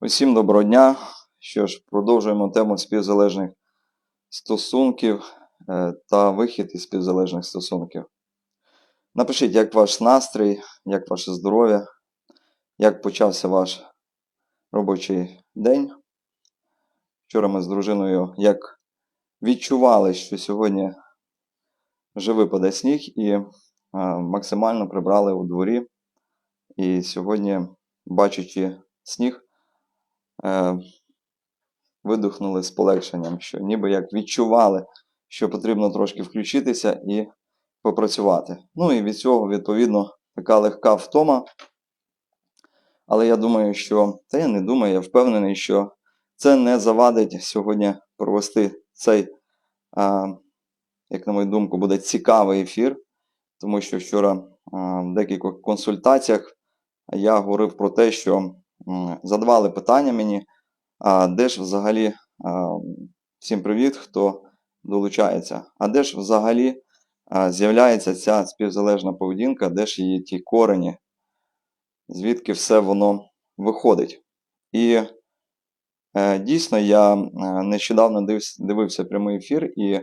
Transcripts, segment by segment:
Усім доброго дня. Що ж, продовжуємо тему співзалежних стосунків е, та вихід із співзалежних стосунків. Напишіть, як ваш настрій, як ваше здоров'я, як почався ваш робочий день. Вчора ми з дружиною як відчували, що сьогодні вже випаде сніг і е, максимально прибрали у дворі. І сьогодні, бачачи сніг, е, видихнули з полегшенням, що ніби як відчували, що потрібно трошки включитися і попрацювати. Ну і від цього, відповідно, така легка втома. Але я думаю, що, та я не думаю, я впевнений, що це не завадить сьогодні провести цей, а, як на мою думку, буде цікавий ефір, тому що вчора а, в декількох консультаціях я говорив про те, що задавали питання мені, а де ж взагалі всім привіт, хто долучається, а де ж взагалі з'являється ця співзалежна поведінка, де ж її ті корені, звідки все воно виходить. І е, дійсно я нещодавно дивився, прямий ефір, і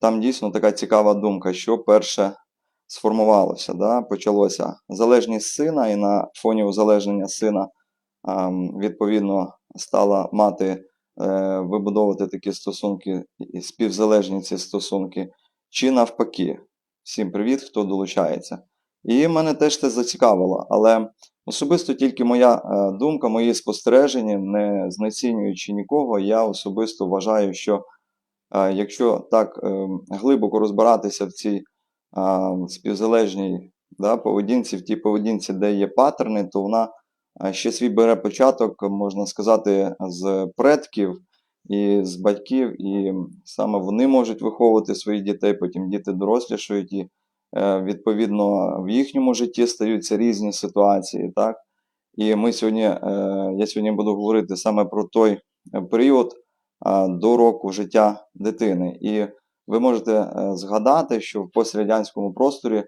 там дійсно така цікава думка, що перше сформувалося, да, почалося залежність сина, і на фоні узалежнення сина відповідно стала мати е, вибудовувати такі стосунки, співзалежні ці стосунки, чи навпаки. Всім привіт, хто долучається. І мене теж це зацікавило, але особисто тільки моя е, думка, мої спостереження, не знецінюючи нікого, я особисто вважаю, що е, якщо так глибоко розбиратися в цій співзалежній да, поведінці, в тій поведінці, де є паттерни, то вона ще свій бере початок, можна сказати, з предків і з батьків, і саме вони можуть виховувати своїх дітей, потім діти дорослішають, і е, відповідно в їхньому житті стаються різні ситуації. Так? І ми сьогодні, е, я сьогодні буду говорити саме про той е, період до року життя дитини. І ви можете згадати, що в пострадянському просторі,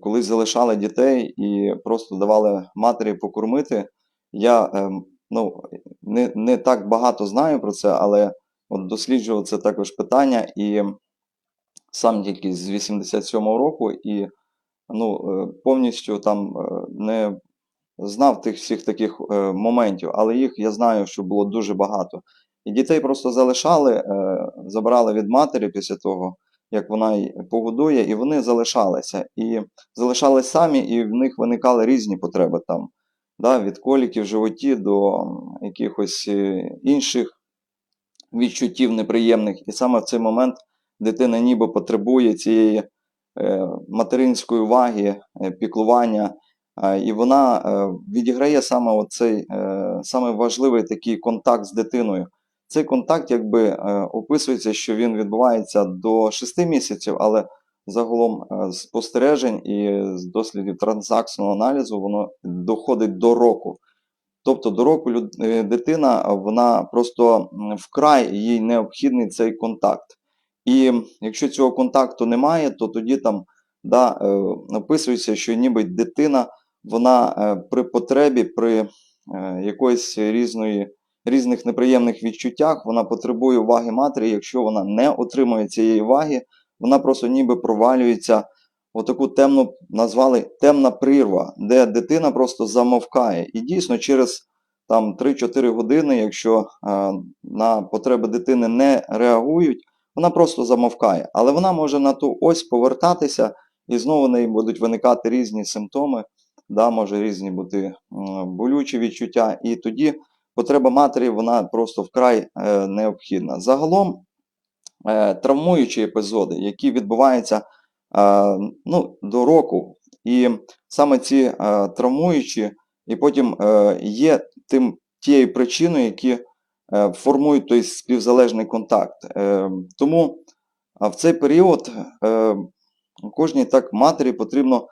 коли залишали дітей і просто давали матері покормити, я е, ну, не, не так багато знаю про це, але от досліджував це також питання, і сам тільки з 87-го року, і ну, е, повністю там е, не знав тих всіх таких е, моментів, але їх я знаю, що було дуже багато. І дітей просто залишали, забрали від матері після того, як вона погодує, і вони залишалися. І залишались самі, і в них виникали різні потреби там, да, від коліків в животі до якихось е, інших відчуттів неприємних. І саме в цей момент дитина ніби потребує цієї е, материнської уваги, е, піклування. І вона відіграє саме оцей саме важливий такий контакт з дитиною. Цей контакт якби е, описується, що він відбувається до 6 місяців, але загалом е, з спостережень і з дослідів транзакційного аналізу воно доходить до року. Тобто до року е, дитина вона просто вкрай їй необхідний цей контакт. І якщо цього контакту немає, то тоді там да, е, описується, що ніби дитина вона е, при потребі, при е, якоїсь різної різних неприємних відчуттях, вона потребує уваги матері. Якщо вона не отримує цієї уваги, вона просто ніби провалюється в таку темну, назвали темна прірва, де дитина просто замовкає. І дійсно через там 3-4 години, якщо е, на потреби дитини не реагують, вона просто замовкає. Але вона може на ту ось повертатися, і знову в неї будуть виникати різні симптоми, да, може різні бути м, болючі відчуття. І тоді потреба матері вона просто вкрай е, необхідна. Загалом е, травмуючі епізоди, які відбуваються е, ну, до року, і саме ці травмуючі, і потім є тим тією причиною, які формують той співзалежний контакт. Тому в цей період кожній так матері потрібно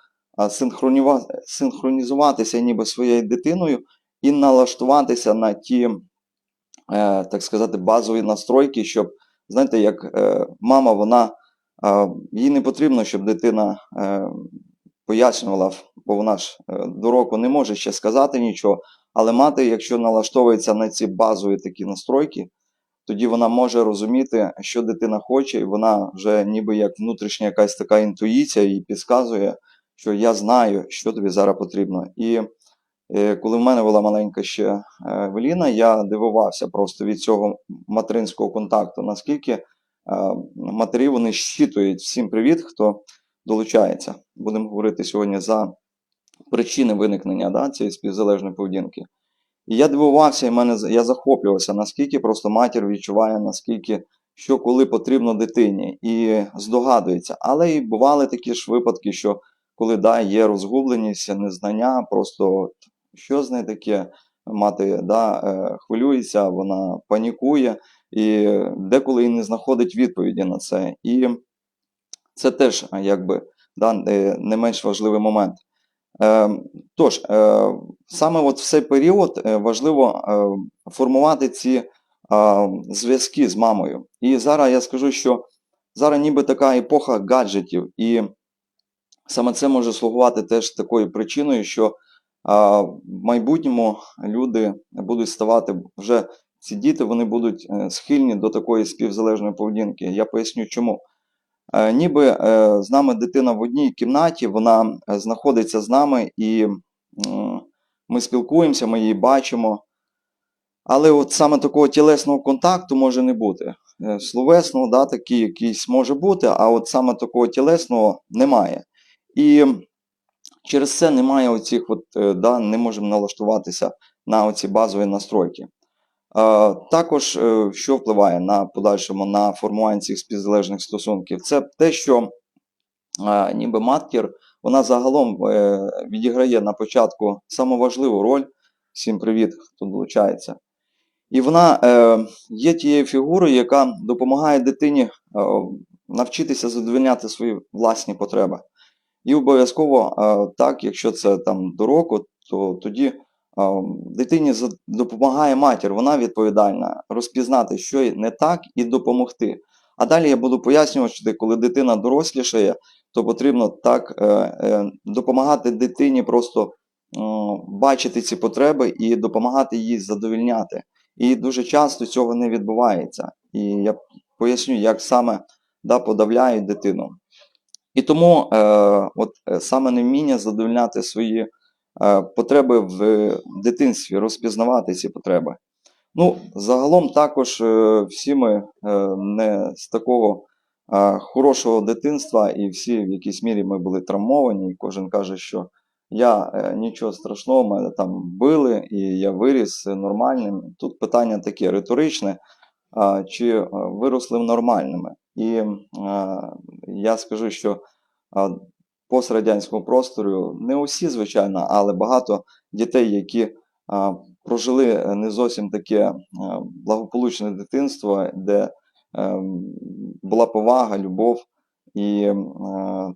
синхронізуватися ніби своєю дитиною і налаштуватися на ті, е, так сказати, базові настройки, щоб, знаєте, як е, мама, вона е, їй не потрібно, щоб дитина пояснювала, бо вона ж до року не може ще сказати нічого, але мати, якщо налаштовується на ці базові такі настройки, тоді вона може розуміти, що дитина хоче, і вона вже ніби як внутрішня якась така інтуїція їй підказує, що я знаю, що тобі зараз потрібно. І коли в мене була маленька ще е, я дивувався просто від цього материнського контакту, наскільки е, матері вони щитують всім привіт, хто долучається. Будемо говорити сьогодні за причини виникнення да, цієї співзалежної поведінки. І я дивувався, і мене я захоплювався, наскільки просто матір відчуває, наскільки що коли потрібно дитині, і здогадується. Але і бували такі ж випадки, що коли да, є розгубленість, незнання, просто що з нею таке, мати да, е, хвилюється, вона панікує, і деколи і не знаходить відповіді на це. І це теж якби да, е, не менш важливий момент. Е, Тож, саме от в цей період важливо формувати ці зв'язки з мамою. І зараз я скажу, що зараз ніби така епоха гаджетів, і саме це може слугувати теж такою причиною, що в майбутньому люди будуть ставати вже ці діти вони будуть е, схильні до такої співзалежної поведінки. Я поясню чому. Е, Ніби е, з нами дитина в одній кімнаті, вона знаходиться з нами і ми спілкуємося, ми її бачимо. Але от саме такого тілесного контакту може не бути. Словесного, да, такий якийсь може бути, а от саме такого тілесного немає. І через це немає оцих, от, е, да, не можемо налаштуватися на оці базові настройки. Також, е, що впливає на подальшому на формування цих співзалежних стосунків, це те, що е, ніби матір, вона загалом відіграє на початку саму важливу роль. Всім привіт, хто долучається. І вона є тією фігурою, яка допомагає дитині навчитися задовольняти свої власні потреби. І обов'язково, так, якщо це там до року, то тоді дитині допомагає матір, вона відповідальна розпізнати, що не так, і допомогти. А далі я буду пояснювати, коли дитина дорослішає, то потрібно так е, е, допомагати дитині просто бачити ці потреби і допомагати їй задовільняти. І дуже часто цього не відбувається. І я поясню, як саме да, подавляють дитину. І тому е, от, е, саме невміння задовольняти свої е, потреби в дитинстві, розпізнавати ці потреби. Ну, загалом також е, всі ми е, не з такого е, хорошого дитинства, і всі в якійсь мірі ми були травмовані, і кожен каже, що я е, нічого страшного, мене там били, і я виріс е, нормальним. Тут питання таке риторичне, а, чи е, виросли нормальними. І е, я скажу, що пострадянському просторі не усі, звичайно, але багато дітей, які прожили не зовсім таке е, благополучне дитинство, де е, була повага, любов і е,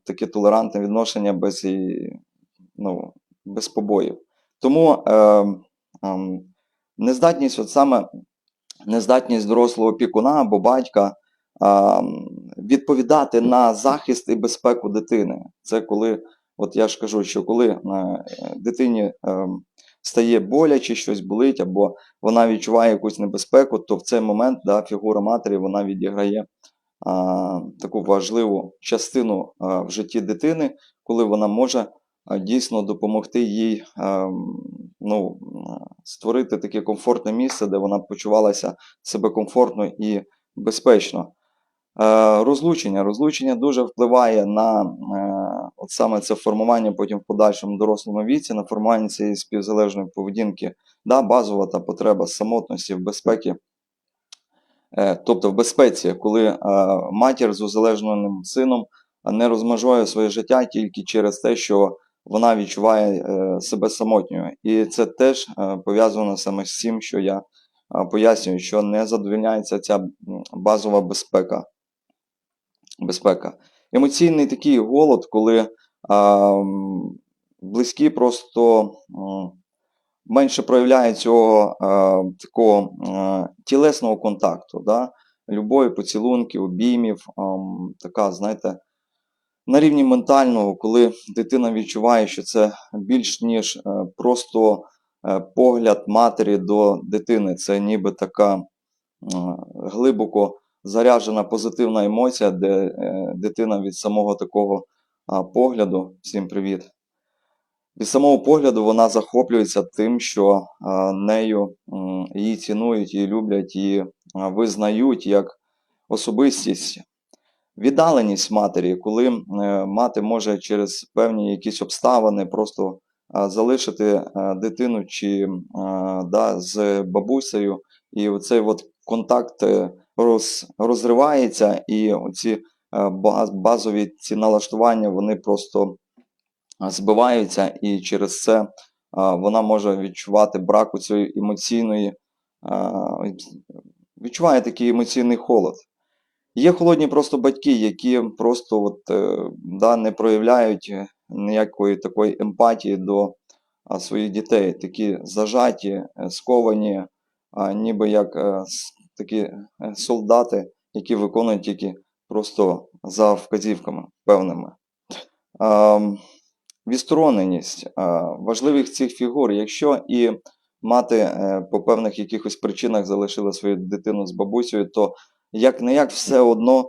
таке толерантне відношення без, ну, без побоїв. Тому е, е, нездатність, от саме нездатність дорослого опікуна або батька відповідати на захист і безпеку дитини. Це коли, от я ж кажу, що коли е, дитині е, стає боляче, щось болить, або вона відчуває якусь небезпеку, то в цей момент да, фігура матері вона відіграє а, таку важливу частину а, в житті дитини, коли вона може а, дійсно допомогти їй а, ну, створити таке комфортне місце, де вона почувалася себе комфортно і безпечно. Е, Розлучення. Розлучення дуже впливає на е, от саме це формування потім в подальшому дорослому віці, на формування цієї співзалежної поведінки, да, базова та потреба самотності в безпеці. Е, Тобто в безпеці, коли матір з узалежненим сином не розмежує своє життя тільки через те, що вона відчуває себе самотньою. І це теж пов'язано саме з цим, що я пояснюю, що не задовільняється ця базова безпека. Безпека. Емоційний такий голод, коли а, близькі просто м, менше проявляють цього а, такого а, тілесного контакту, да? любові, поцілунків, обіймів, ам, така, знаєте, на рівні ментального, коли дитина відчуває, що це більш ніж е, просто е, погляд матері до дитини, це ніби така глибоко заряджена позитивна емоція, де е, дитина від самого такого погляду, всім привіт. Від самого погляду вона захоплюється тим, що нею її цінують, її люблять, її визнають як особистість. Віддаленість матері, коли е, мати може через певні якісь обставини просто залишити дитину чи да, з бабусею, і оцей контакт е, роз, розривається, і оці е, базові ці налаштування вони просто збиваються, і через це а, вона може відчувати брак у цієї емоційної, відчуває такий емоційний холод. Є холодні просто батьки, які просто от, е, да, не проявляють е, ніякої такої емпатії до своїх дітей, такі зажаті, е, сковані, ніби як е, такі е, солдати, які виконують тільки просто за вказівками певними. Відстороненість важливих цих фігур, якщо і мати е, по певних якихось причинах залишила свою дитину з бабусею, то як не як все одно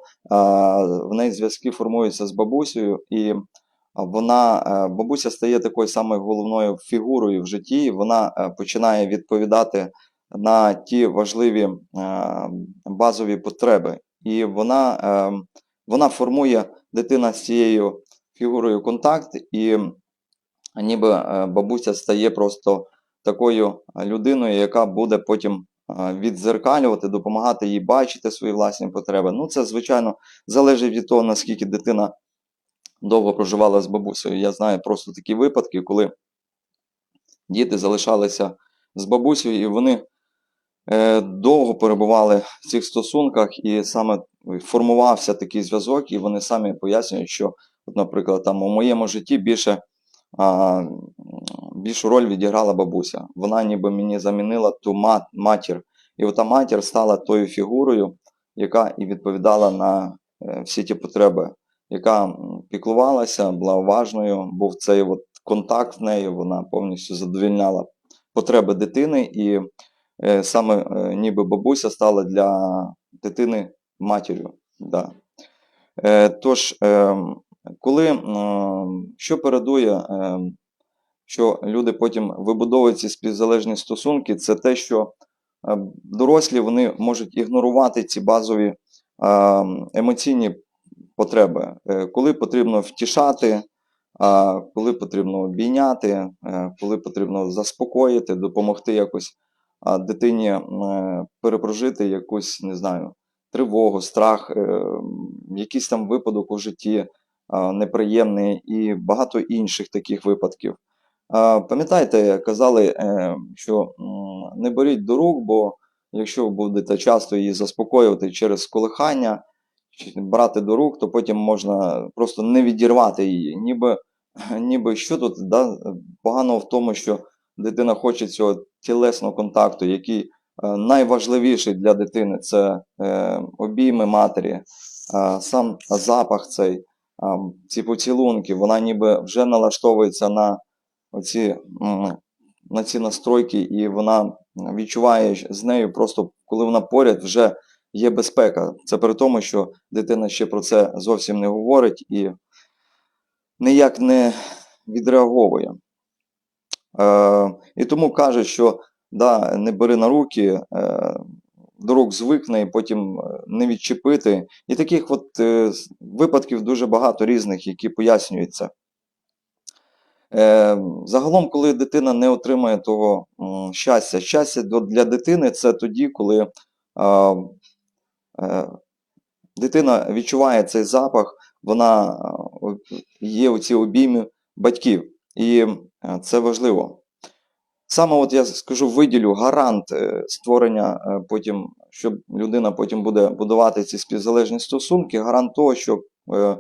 в неї зв'язки формуються з бабусею, і вона, е, бабуся стає такою самою головною фігурою в житті, вона починає відповідати на ті важливі е, базові потреби. І вона, е, вона формує дитина з цією фігурою контакт, і ніби е, бабуся стає просто такою людиною, яка буде потім віддзеркалювати, допомагати їй бачити свої власні потреби. Ну, це, звичайно, залежить від того, наскільки дитина довго проживала з бабусею. Я знаю просто такі випадки, коли діти залишалися з бабусею, і вони довго перебували в цих стосунках, і саме формувався такий зв'язок, і вони самі пояснюють, що, от, наприклад, там у моєму житті більше а, більшу роль відіграла бабуся. Вона ніби мені замінила ту ма- матір. І ота матір стала тою фігурою, яка і відповідала на е, всі ті потреби, яка піклувалася, була уважною, був цей от контакт з нею, вона повністю задовільняла потреби дитини, і е, саме е, ніби бабуся стала для дитини матір'ю. Да. Е, тож, ем, коли що передує, ем, що люди потім вибудовують ці співзалежні стосунки, це те, що е, дорослі вони можуть ігнорувати ці базові ем, емоційні потреби, Е, коли потрібно втішати, коли потрібно обійняти, е, коли потрібно заспокоїти, допомогти якось дитині е, перепрожити якусь, не знаю, тривогу, страх, е, якийсь там випадок у житті неприємний і багато інших таких випадків. А, Пам'ятаєте, казали, е, що не беріть до рук, бо якщо ви будете часто її заспокоювати через колихання, брати до рук, то потім можна просто не відірвати її. Ніби, ніби що тут да, поганого в тому, що дитина хоче цього тілесного контакту, який е, найважливіший для дитини це е, обійми матері, е, сам запах цей, ці поцілунки, вона ніби вже налаштовується на оці, на ці настройки, і вона відчуває з нею просто, коли вона поряд, вже є безпека. Це при тому, що дитина ще про це зовсім не говорить і ніяк не відреаговує. Е, і тому каже, що да, не бери на руки, е, до рук звикне, і потім е, не відчепити. І таких от е, випадків дуже багато різних, які пояснюються. Е, загалом, коли дитина не отримує того м, щастя, щастя для дитини це тоді, коли а, е, дитина відчуває цей запах, вона є у ці обійми батьків, і е, це важливо. Саме от я скажу, виділю гарант е, створення е, потім, щоб людина потім буде будувати ці співзалежні стосунки, гарант того, що е,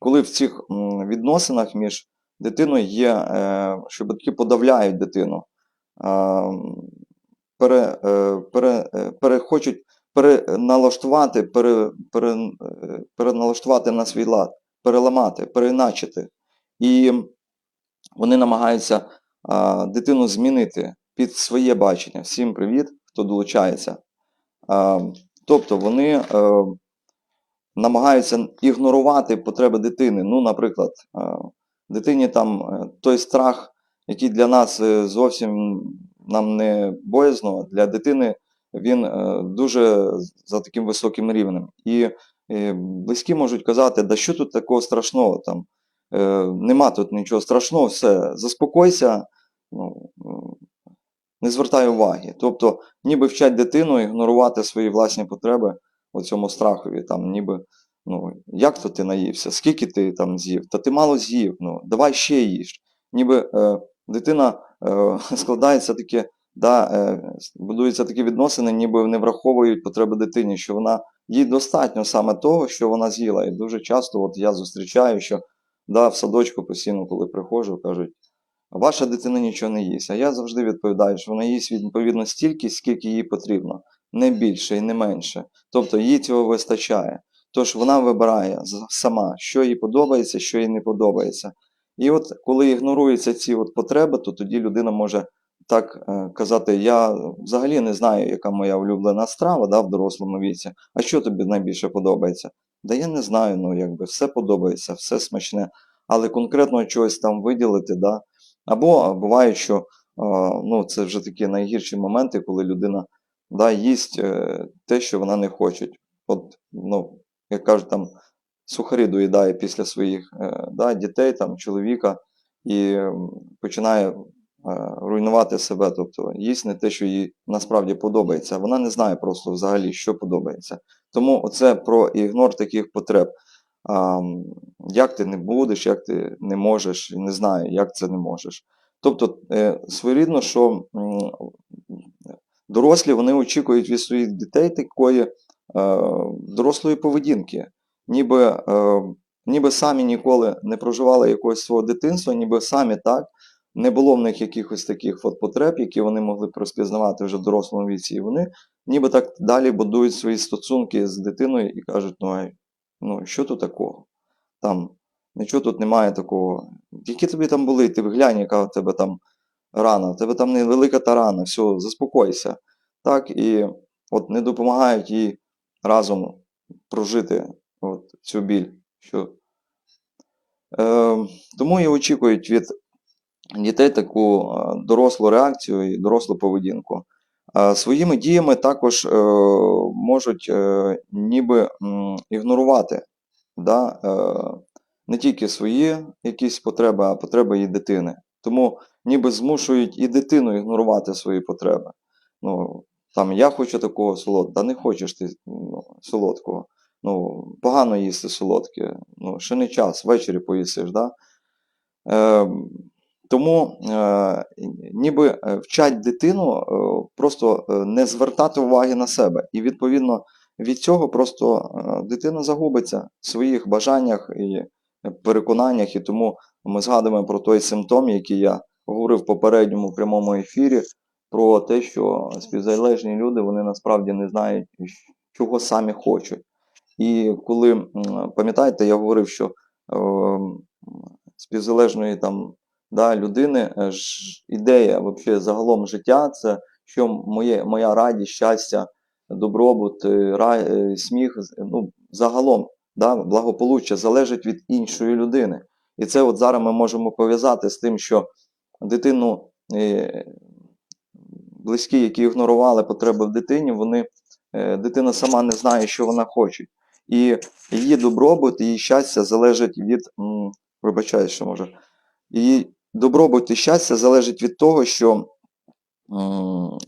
коли в цих відносинах між дитиною є, е, що батьки подавляють дитину, пере, е, пере, е, пере, хочуть переналаштувати, пере, пере, е, переналаштувати на свій лад. переламати, переначити. І вони намагаються а, дитину змінити під своє бачення. Всім привіт, хто долучається. А, тобто вони е, намагаються ігнорувати потреби дитини. Ну, наприклад, е, дитині там е, той страх, який для нас зовсім нам не боязно, для дитини він е, дуже за таким високим рівнем. І е, близькі можуть казати, да що тут такого страшного там. Е, нема тут нічого страшного, все, заспокойся, ну, е, не звертай уваги. Тобто, ніби вчать дитину ігнорувати свої власні потреби у цьому страхові. Там, ніби, ну, як то ти наївся, скільки ти там з'їв? Та ти мало з'їв, ну, давай ще їж. Ніби е, дитина е, складається таке, да, е, будуються такі відносини, ніби не враховують потреби дитині, що вона їй достатньо саме того, що вона з'їла. І дуже часто от я зустрічаю, що да, в садочку постійно, коли приходжу, кажуть, ваша дитина нічого не їсть. А я завжди відповідаю, що вона їсть відповідно стільки, скільки їй потрібно, не більше і не менше. Тобто їй цього вистачає. Тож вона вибирає сама, що їй подобається, що їй не подобається. І от коли ігноруються ці от потреби, то тоді людина може так е, казати: я взагалі не знаю, яка моя улюблена страва да, в дорослому віці, а що тобі найбільше подобається? Да я не знаю, ну якби все подобається, все смачне, але конкретно чогось там виділити, да. Або буває, що е, ну, це вже такі найгірші моменти, коли людина да, їсть е, те, що вона не хоче. От, ну, як кажуть, там сухарі доїдає після своїх е, да, дітей, там, чоловіка, і починає руйнувати себе, тобто їсть не те, що їй насправді подобається. Вона не знає просто взагалі, що подобається. Тому оце про ігнор таких потреб. Як ти не будеш, як ти не можеш, не знаю, як це не можеш. Тобто, е, своєрідно, що дорослі вони очікують від своїх дітей такої е, дорослої поведінки, ніби, е, ніби самі ніколи не проживали якогось свого дитинства, ніби самі так. Не було в них якихось таких от потреб, які вони могли б розпізнавати вже в дорослому віці. І вони ніби так далі будують свої стосунки з дитиною і кажуть, ну, а, ну що тут такого? Там нічого тут немає такого. Які тобі там були? Ти глянь, яка в тебе там рана, в тебе там невелика та рана, все, заспокойся. Так, і от не допомагають їй разом прожити от, цю біль. Що... Е, тому і очікують від дітей таку е, дорослу реакцію і дорослу поведінку. Е, Своїми діями також е, можуть ніби ігнорувати да, не тільки свої якісь потреби, а потреби і дитини. Тому ніби змушують і дитину ігнорувати свої потреби. Ну, там я хочу такого солодкого, та не хочеш ти ну, солодкого. Ну, погано їсти солодке. Ну, ще не час, ввечері поїсиш, да? Е, тому е, ніби е, вчать дитину е, просто е, не звертати уваги на себе. І відповідно від цього просто е, дитина загубиться в своїх бажаннях і переконаннях. І тому ми згадуємо про той симптом, який я говорив в попередньому прямому ефірі, про те, що співзалежні люди вони насправді не знають, чого самі хочуть. І коли, пам'ятаєте, я говорив, що е, співзалежної там да, людини е, ідея вообще загалом життя це що моє, моя радість, щастя, добробут, е, ра, е, сміх, ну, загалом да, благополуччя залежить від іншої людини. І це от зараз ми можемо пов'язати з тим, що дитину близькі, які ігнорували потреби в дитині, вони, дитина сама не знає, що вона хоче. І її добробут, її щастя залежить від. Вибачаю, що може. Її добробут і щастя залежить від того, що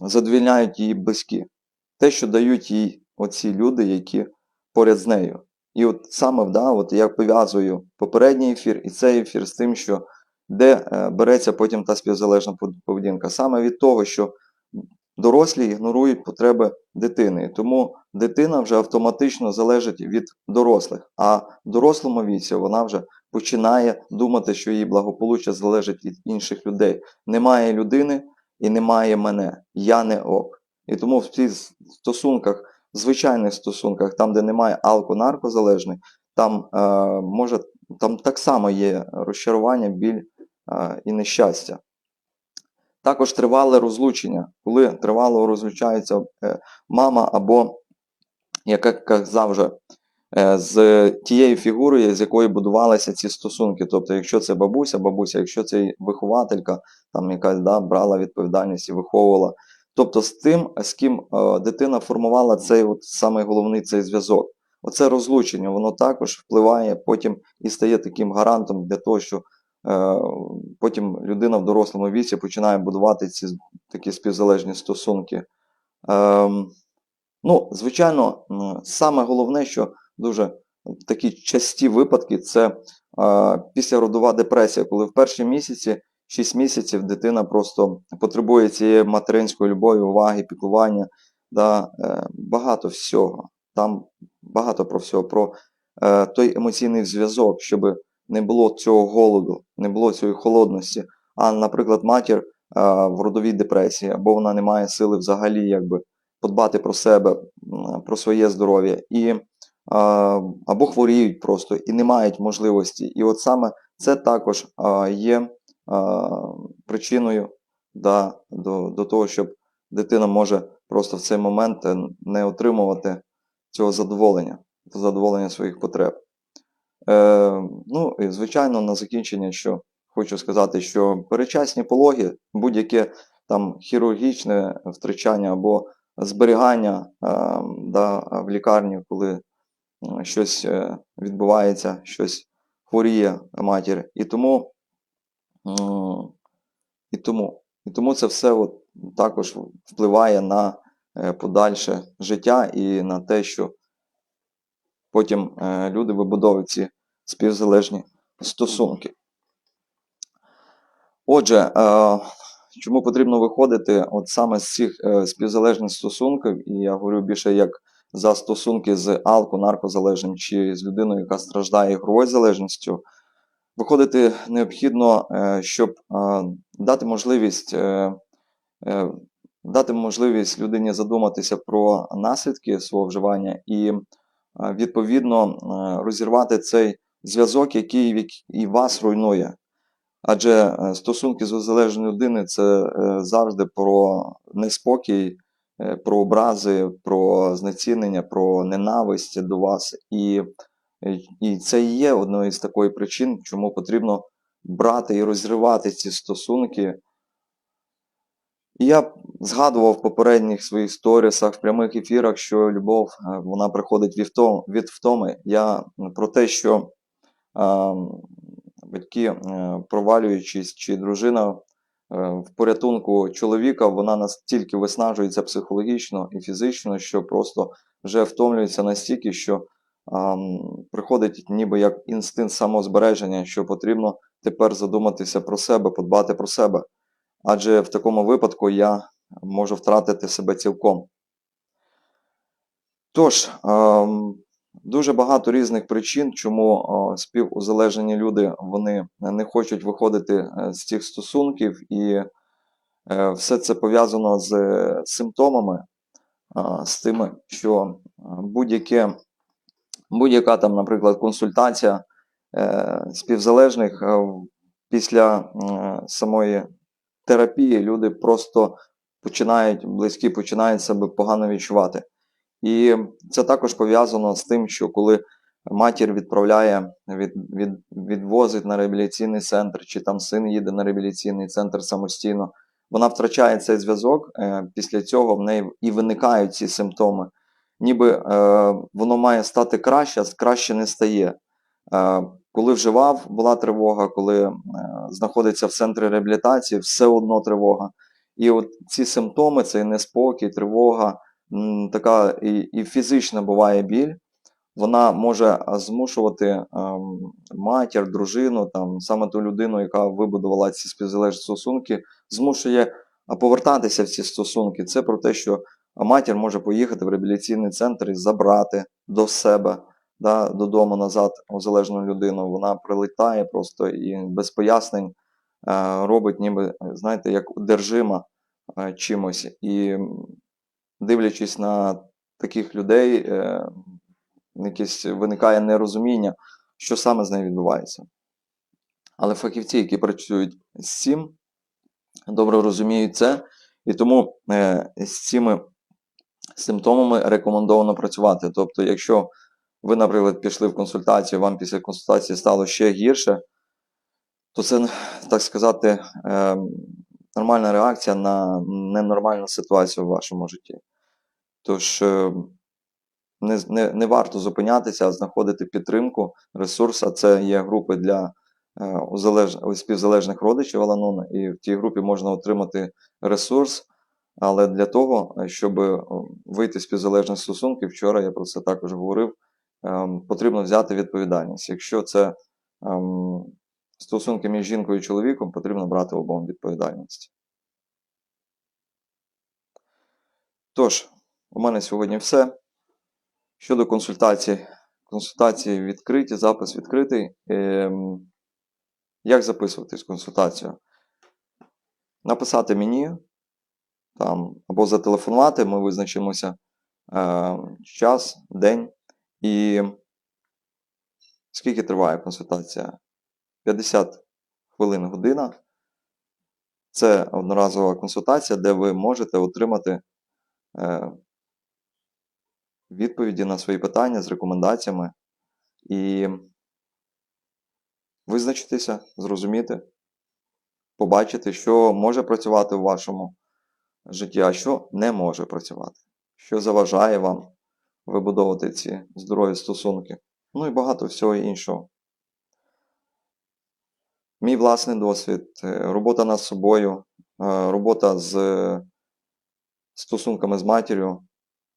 задовільняють її близькі. Те, що дають їй оці люди, які поряд з нею. І от саме да, от я пов'язую попередній ефір і цей ефір з тим, що де е, береться потім та співзалежна поведінка. Саме від того, що дорослі ігнорують потреби дитини. Тому дитина вже автоматично залежить від дорослих, а в дорослому віці вона вже починає думати, що її благополуччя залежить від інших людей. Немає людини і немає мене. Я не ок. І тому в цих стосунках, звичайних стосунках, там, де немає алко-наркозалежних, там е, може там так само є розчарування, біль е, і нещастя. Також тривале розлучення, коли тривало розлучається е, мама або, як казав вже, з тією фігурою, з якою будувалися ці стосунки. Тобто, якщо це бабуся, бабуся, якщо це вихователька, там якась да, брала відповідальність і виховувала. Тобто з тим, з ким е, дитина формувала цей от самий головний цей зв'язок. Оце розлучення, воно також впливає потім і стає таким гарантом для того, що е, потім людина в дорослому віці починає будувати ці такі співзалежні стосунки. Ем, ну, звичайно, саме головне, що дуже такі часті випадки, це е, післяродова депресія, коли в перші місяці, 6 місяців дитина просто потребує цієї материнської любові, уваги, піклування, да, е, багато всього. Там багато про всього, про е, той емоційний зв'язок, щоб не було цього голоду, не було цієї холодності. А, наприклад, матір е, в родовій депресії, або вона не має сили взагалі якби подбати про себе, про своє здоров'я, і або хворіють просто і не мають можливості. І от саме це також є причиною да, до, до того, щоб дитина може просто в цей момент е, не отримувати цього задоволення, задоволення своїх потреб. Е, ну, і звичайно, на закінчення, що хочу сказати, що перечасні пологи, будь-яке там хірургічне втручання або зберігання е, да, в лікарні, коли щось е, відбувається, щось хворіє матір. І тому, і тому, і тому це все от також впливає на е, подальше життя і на те, що потім е, люди вибудовують ці співзалежні стосунки. Отже, е, чому потрібно виходити от саме з цих е, співзалежних стосунків, і я говорю більше як за стосунки з алко, наркозалежним чи з людиною, яка страждає ігровою залежністю, виходити необхідно, е, щоб е, дати можливість. е, Дати можливість людині задуматися про наслідки свого вживання і відповідно розірвати цей зв'язок, який і вас руйнує. Адже стосунки з залежною людиною це завжди про неспокій, про образи, про знецінення, про ненависть до вас. І, е, і це і є одною з такої причин, чому потрібно брати і розривати ці стосунки. І я згадував в попередніх своїх сторісах, в прямих ефірах, що любов е, вона приходить від втоми. Я про те, що е, батьки, е, провалюючись, чи дружина е, в порятунку чоловіка, вона настільки виснажується психологічно і фізично, що просто вже втомлюється настільки, що приходить ніби як інстинкт самозбереження, що потрібно тепер задуматися про себе, подбати про себе. Адже в такому випадку я можу втратити себе цілком. Тож, дуже багато різних причин, чому співузалежені люди вони не хочуть виходити е, з цих стосунків, і е, все це пов'язано з е, симптомами, з тими, що будь-яка там, наприклад, консультація співзалежних після самої терапії люди просто починають, близькі починають себе погано відчувати. І це також пов'язано з тим, що коли матір відправляє, від, від, відвозить на реабілітаційний центр, чи там син їде на реабілітаційний центр самостійно, вона втрачає цей зв'язок. е, Після цього в неї і виникають ці симптоми. Ніби е, воно має стати краще, а краще не стає. Е, коли вживав, була тривога, коли е, знаходиться в центрі реабілітації, все одно тривога. І от ці симптоми, цей неспокій, тривога, така і, і фізична буває біль, вона може змушувати ем, матір, дружину, там, саме ту людину, яка вибудувала ці співзалежні стосунки, змушує повертатися в ці стосунки. Це про те, що матір може поїхати в реабілітаційний центр і забрати до себе да, додому назад залежну людину. Вона прилітає просто і без пояснень е, робить, ніби, знаєте, як одержима е, чимось. І дивлячись на таких людей, е, якесь виникає нерозуміння, що саме з нею відбувається. Але фахівці, які працюють з цим, добре розуміють це, і тому е, з цими симптомами рекомендовано працювати. Тобто, якщо ви, наприклад, пішли в консультацію, вам після консультації стало ще гірше, то це, так сказати, е, нормальна реакція на ненормальну ситуацію в вашому житті. Тож е, не, не, не варто зупинятися, а знаходити підтримку, ресурс, а це є групи для е, співзалежних родичів Аланона, і в тій групі можна отримати ресурс. Але для того, щоб е, вийти з співзалежних стосунків, вчора я про це також говорив, ем, потрібно взяти відповідальність. Якщо це ем, стосунки між жінкою і чоловіком, потрібно брати обом відповідальність. Тож, у мене сьогодні все. Щодо консультацій, консультації відкриті, запис відкритий. Ем, як записуватись в консультацію? Написати мені там, або зателефонувати, ми визначимося е, час, день і скільки триває консультація? 50 хвилин година. Це одноразова консультація, де ви можете отримати е, відповіді на свої питання з рекомендаціями і визначитися, зрозуміти, побачити, що може працювати в вашому житті, а що не може працювати, що заважає вам вибудовувати ці здорові стосунки. Ну і багато всього іншого. Мій власний досвід, е, робота над собою, е, робота з стосунками з матір'ю,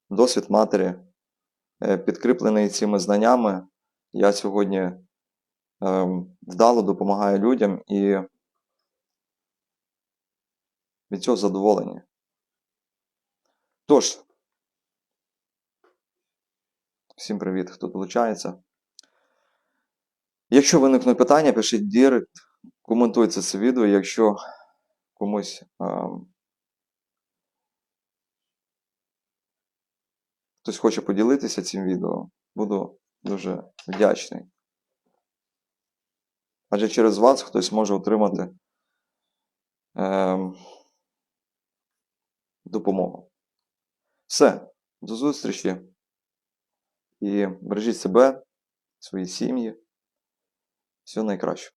досвід матері, е, підкріплений цими знаннями, я сьогодні вдало допомагаю людям і від цього задоволені. Тож, всім привіт, хто долучається. Якщо виникнуть питання, пишіть дірект, коментуйте це відео, якщо комусь ем, хтось хоче поділитися цим відео, буду дуже вдячний. Адже через вас хтось може отримати ем, допомогу. Все, до зустрічі і бережіть себе, свої сім'ї. Всього найкращого.